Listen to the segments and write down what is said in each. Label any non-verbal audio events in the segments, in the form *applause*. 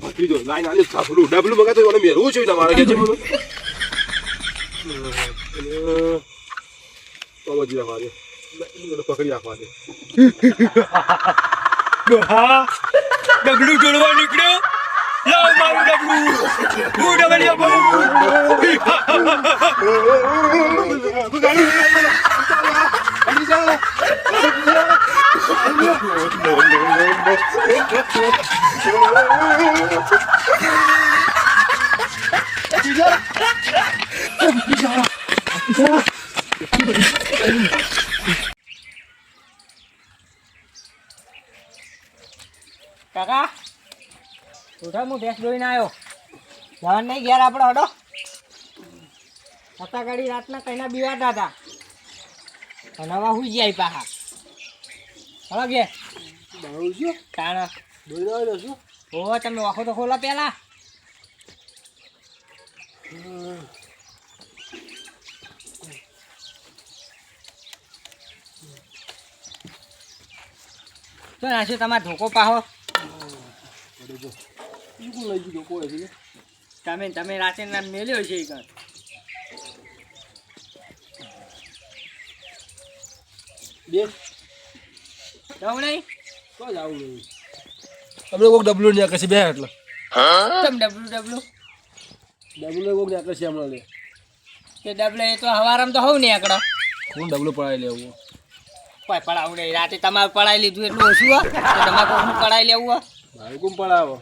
ભત્રીજો લાઈન આલી ડબલું ડબલું મગાતો મને મેરવું છે તમારે કે છે મને પવજી રાખવા દે મને પકડી રાખવા દે હા ડબલું જોડવા નીકળ્યો લાવ મારું ડબલું હું ડબલિયા બોલું કાકા, ઉઠો, હું ભેંસ દોઈને આવ્યો. જવાન નહીં ઘેર આપણો, હડો. હતા ઘડી રાતના કઈના બીવાતા હતા. અને હવે હુઈ જાય પાહા હલો ઘેર બાળું છું? તાણ દોઈને આવ્યો છું? ઓ તમે વાખો તો ખોલો પેલા. તો નાખ્યો તમારે ધોકો પાહો. કોણ લઈ ગયું? ધોકો છે તમે તમે રાતે મેલ્યો છે કણ. બે જાઉં નહીં? તો જ આવું નહીં અમને ડબલું ને કશી બે એટલે. તમ ડબલું ડબલું ડબલું કોઈક ને કશી હમણાં લે. તે ડબલે એ તો હવારામ તો હોઉં નહીં આકડો. કોણ ડબલું પડાવી લેવું કોઈ પડાવું નહીં. રાતે તમારે પડાવી લીધું એટલું ઓછું હો. તો તમારે પડાવી લેવું હો. મારું કોણ પડાવો?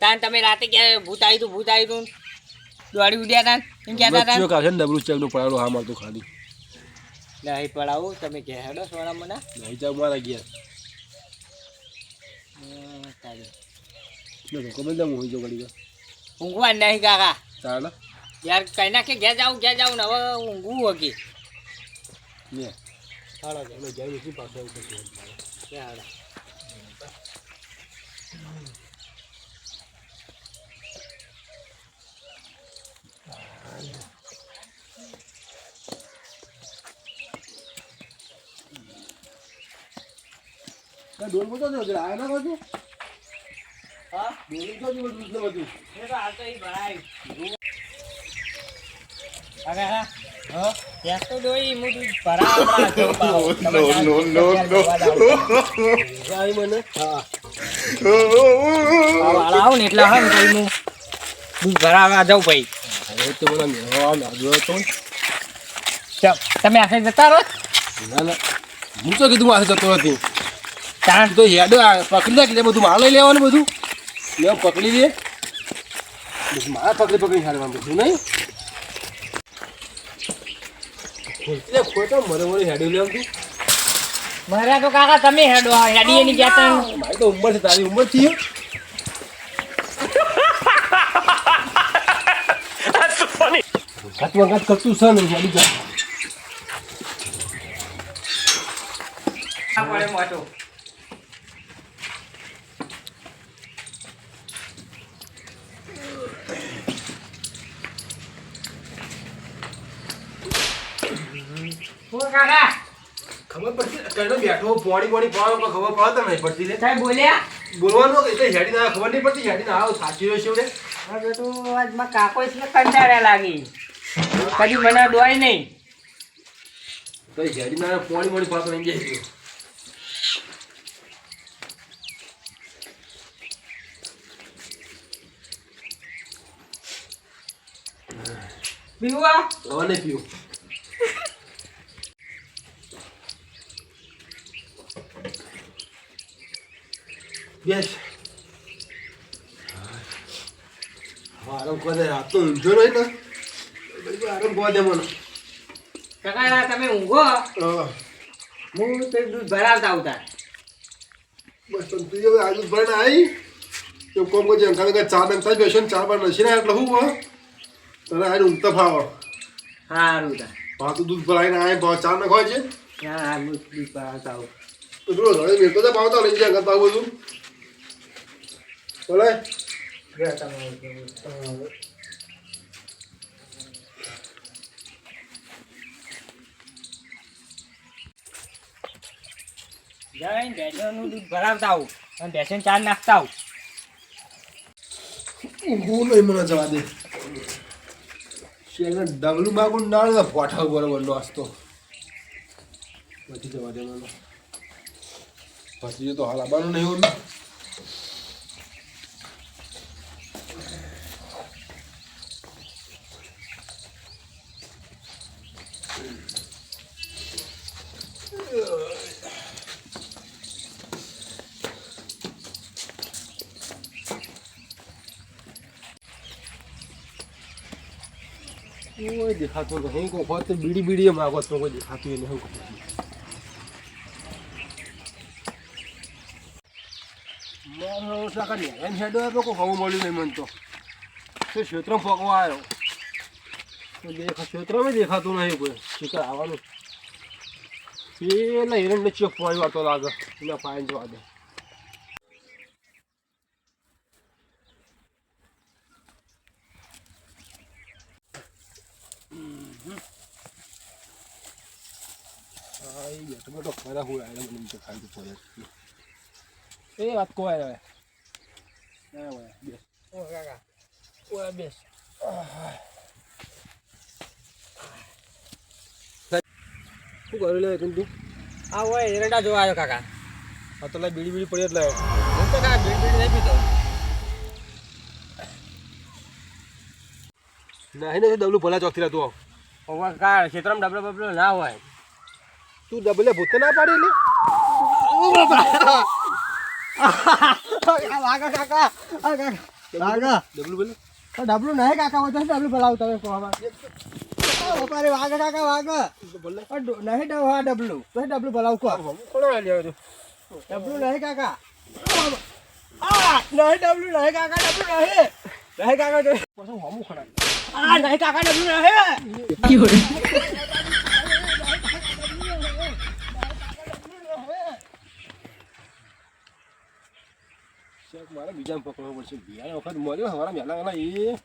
તાન તમે રાતે ક્યારે ભૂત આવ્યું તું ભૂત આવ્યું તું? દોડી ઉડ્યા તા એમ કહેતા હતા કાઢે ને ડબલું ચેકનું પડાવેલું હા મારતું ખાલી. નહીં પડાવું તમે ઘેર હેડો સોના મને નહીં જાવ મારા ગયા ખબર જાવ હું જો ઘડી ઊંઘવા નહીં કાકા. ચાલ યાર કઈ નાખે ઘેર જાઉં ઘેર જાઉં ને હવે ઊંઘવું હકી ને. હાલો અમે જઈને શું પાછા આવું પછી ઘેર હેડો ડોલ બોલતો ને જરા આ ના બાજુ *laughs* એટલે હા ને પછી હું દૂધ ભરાવા જાઉં ભાઈ. તમે આખે જતા રહો. ના ના. હું તો કીધું માથે જતો નથી. તાણ. તો હેડો આ પકડી નાખ લે બધું માલ લઈ લેવાનું બધું. લે પકડી દે. બસ મારે પકડી પકડી હારવાનું બધું નહીં? ખોટલે ખોટો મરે મરે હેડ્યું લેવું તું. મારા તો કાકા તમે હેડો આ હેડી એની કહેતા મારી તો ઉંમર છે તારી ઉંમરથી હાથમાં ઘાત કરતું છે ને હેડી જા. પડે મોટો. કાકા ખબર પડતી કઈનો બેઠો પોણી પોણી પાવાનો ખબર પડતો નહીં પડતી લે સાહેબ બોલ્યા? બોલવાનું એટલે હેડી ના ખબર નહીં પડતી હેડી ના આવ સાચી રહ્યો છે હવે કાકો એટલે કંટાળ્યા લાગી. કદી મને ડોય નહીં. તો હેડી ના પોણી પોણી પાતો નહીં જાય બીવા હવે નહીં પીવું. બેસ હવે આરામ કરે રાત તો ઊંઝો નહીં ને પછી આરામ કરવા દે મને કાકા તમે ઊંઘો. હા. હું તે દૂધ ભરાવતા આવતા. બસ પણ તું હવે આ દૂધ ભરણ આવી તો કોમ કરજે કારણ કે ચા ડંગ થાય બેસો ને ચા બાર નસી ને એટલે હું હો? તને આને ઊંઘતા ફાવો. સારું તા ભાતું દૂધ ભરાઈને આવે ભાવ ચાર ન ખવાય છે. હા હું દૂધ ભરાવતા આવું. તો થોડો ઘરે મેં તો ભાવતા લઈ જાય કરતા બધું. બોલે? જઈને ભેંસોનું દૂધ ભરાવતા આવું અને ભેંસોને ચાર નાખતા આવું. હું નહીં મને જવા દે. શેરને ડગલું બાગું નાળ ને પોઠા બરોબર નાસ્તો પછી જવા દે મને પછી તો હાલ આવવાનું નહીં ઓલું કોઈ દેખાતું નહીં. કોઈ હોત તો બીડી બીડી માગો તો કોઈ દેખાતું નહીં. હું મારો ને ખવું મળ્યું નહીં મને તો. તો ક્ષેત્રમાં ફોકવા આવ્યો? દેખા, ક્ષેત્રમાં દેખાતું નહીં કોઈ. શિકાર આવવાનું? પેલા હિરણને ચેક પાડી વાતો લાગે. એના પાયન જવા દે એ હું વાત કહો આવે બેસ કાકા બેસ શું કર્યું લે તું આ ઓય એરંડા જોવા આવ્યો કાકા લાઈ બીડી બીડી પડી એટલે હું તો કાકા બીડી બીડ નહીં પીતો નહીં ને ડબલું ભલા ચોકથી રહેતું આવ ઓવા કાકા ક્ષેત્રમાં ડબલો બબલો ના હોય. તું ડબલે ભૂત ના પાડી લે? કાકા કાકા. વાગા ડબલું બોલે ડબલું નહીં કાકા તો ડબલું બોલાવું તમે કોમાં બાપારે વાગા કાકા વાગા નહીં ડબ ડબલું. તો ડબલું બોલાવું કો ડબલું નહીં કાકા. આ નહીં ડબલું નહીં કાકા ડબલું નહીં. નહીં કાકા જો પાછું હમું ખરા મારે બીજાને પકડવો પડશે. બિયાર વખત મળ્યો હવારા મેલા એ.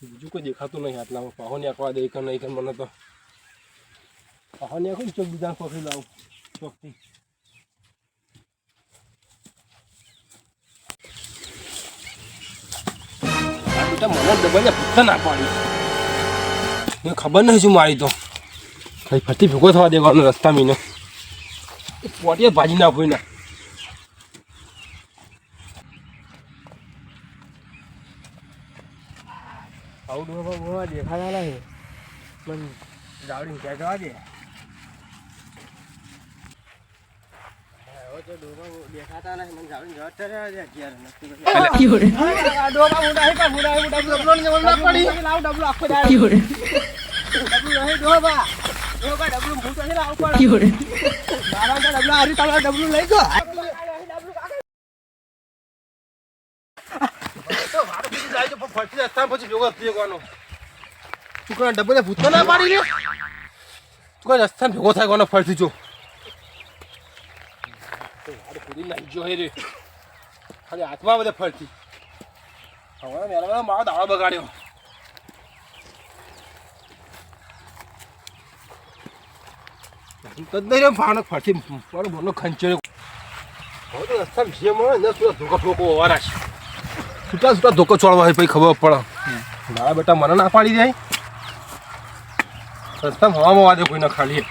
બીજું કોઈ દેખાતું નહીં આટલામાં પાહો આખવા દે કે નહીં મને તો. પાહો ને ચોક બીજાને પકડી લાવું. ચોકથી. બેટા મને ડબલ ના પાડી. ખબર નહીં શું મારી તો. કઈ ફરતી ભેગો થવા દેવાનો રસ્તા મીને. પોટીએ ભાજી ના આવું ડોબા બોવા દેખાતા નહીં તો મને જાવડીને જવા દે. અત્યારે. નથી આ ડોબા મોટા હે કા મોટા હે મોટા ડબલો ને ના પડી. લાવ ડબલો આખો દાડો ડબલું નહીં ડોબા. ડોબા ડબલું મોટો છે લાવ પડ મારા તો ડબલા હારી તમારા ડબલું લઈ ગયો. તું કોઈ ડબલે ભૂત ના પાડી લે તું કઈ રસ્તા ભેગો થાય કોનો ફરતી જો? જો હે રે. ખાલી હાથમાં બધે ફરતી. હવે મેરા મારો દાડો બગાડ્યો. તદ નહીં રે ભાણક ફરતી મારો બોલો ખંચેરો હવે તો રસ્તા જે મળે સુરત ધોકો ઠોકો ખબર પડે. મારા બેટા મને ના પાડી જાય રસ્તા હવામાં વાદે કોઈ ના ખાલી.